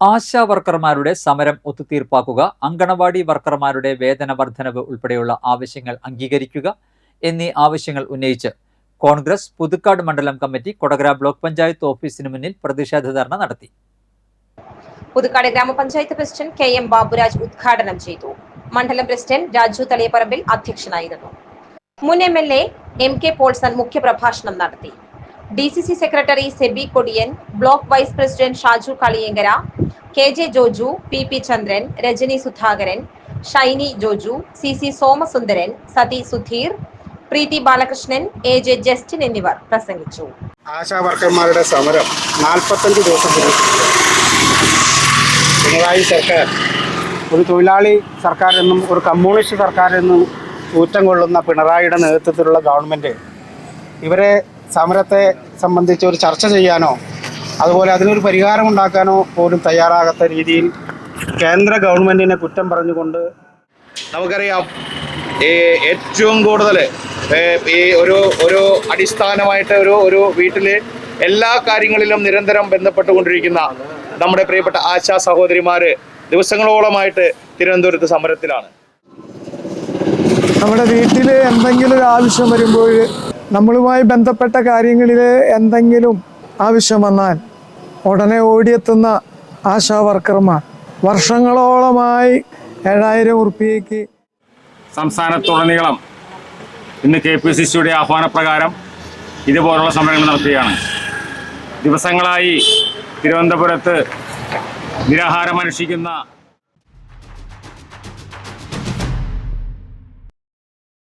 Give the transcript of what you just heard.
ആശാ വർക്കർമാരുടെ സമരം ഒത്തുതീർപ്പാക്കുക അങ്കണവാടി വർക്കർമാരുടെ വേതന വർധനവ് ഉൾപ്പെടെയുള്ള ആവശ്യങ്ങൾ അംഗീകരിക്കുക എന്നീ ആവശ്യങ്ങൾ ഉന്നയിച്ച് കോൺഗ്രസ് പുതുക്കാട് മണ്ഡലം കമ്മിറ്റി കൊടകര ബ്ലോക്ക് പഞ്ചായത്ത് ഓഫീസിന് മുന്നിൽ പ്രതിഷേധ ധർണ നടത്തി. പുതുക്കാട് ഗ്രാമപഞ്ചായത്ത് പ്രസിഡന്റ് കെ എം ബാബുരാജ് ഉദ്ഘാടനം ചെയ്തു. മണ്ഡലം പ്രസിഡന്റ് രാജു തളിയപ്പറമ്പിൽ അധ്യക്ഷനായിരുന്നു. മുൻ M L A M K Paulson മുഖ്യപ്രഭാഷണം നടത്തി. D C C secretary Sebi Kodiyan block vice president Shaju Kaliyankara K J Joju P P Chandran Rajani Sudhakaran Shiny Joju C C Somasundaran Sathi Sudheer Preethi Balakrishnan A J Justin എന്നിവർ പ്രസംഗിച്ചു ആശാ വർക്കർമാരുടെ സമരം നാൽപ്പത്തഞ്ച് ദിവസം. പിണറായി സർക്കാർ ഒരു തൊഴിലാളി സർക്കാർ എന്നും ഒരു കമ്മ്യൂണിസ്റ്റ് സർക്കാർ എന്നും ഊറ്റം കൊള്ളുന്ന പിണറായിയുടെ നേതൃത്വത്തിലുള്ള ഗവൺമെന്റ് ഇവരെ സമരത്തെ സംബന്ധിച്ച് ഒരു ചർച്ച ചെയ്യാനോ അതുപോലെ അതിനൊരു പരിഹാരം ഉണ്ടാക്കാനോ പോലും തയ്യാറാകാത്ത രീതിയിൽ കേന്ദ്ര ഗവൺമെന്റിനെ കുറ്റം പറഞ്ഞുകൊണ്ട് നമുക്കറിയാം ഈ ഏറ്റവും കൂടുതൽ ഈ ഒരു ഒരു അടിസ്ഥാനമായിട്ട് ഒരു ഒരു വീട്ടിൽ എല്ലാ കാര്യങ്ങളിലും നിരന്തരം ബന്ധപ്പെട്ടുകൊണ്ടിരിക്കുന്ന നമ്മുടെ പ്രിയപ്പെട്ട ആശാ സഹോദരിമാര് ദിവസങ്ങളോളമായിട്ട് തിരുവനന്തപുരത്ത് സമരത്തിലാണ്. നമ്മുടെ വീട്ടിൽ എന്തെങ്കിലും ഒരു ആവശ്യം വരുമ്പോൾ നമ്മളുമായി ബന്ധപ്പെട്ട കാര്യങ്ങളിൽ എന്തെങ്കിലും ആവശ്യം വന്നാൽ ഉടനെ ഓടിയെത്തുന്ന ആശാ വർക്കർമാർ വർഷങ്ങളോളമായി ഏഴായിരം ഉറുപ്പിയേക്ക് സംസ്ഥാനത്തുടനീളം ഇന്ന് കെ പി സി സിയുടെ ആഹ്വാനപ്രകാരം ഇതുപോലുള്ള സമരങ്ങൾ നടത്തുകയാണ് ദിവസങ്ങളായി തിരുവനന്തപുരത്ത് നിരാഹാരം അനുഷ്ഠിക്കുന്ന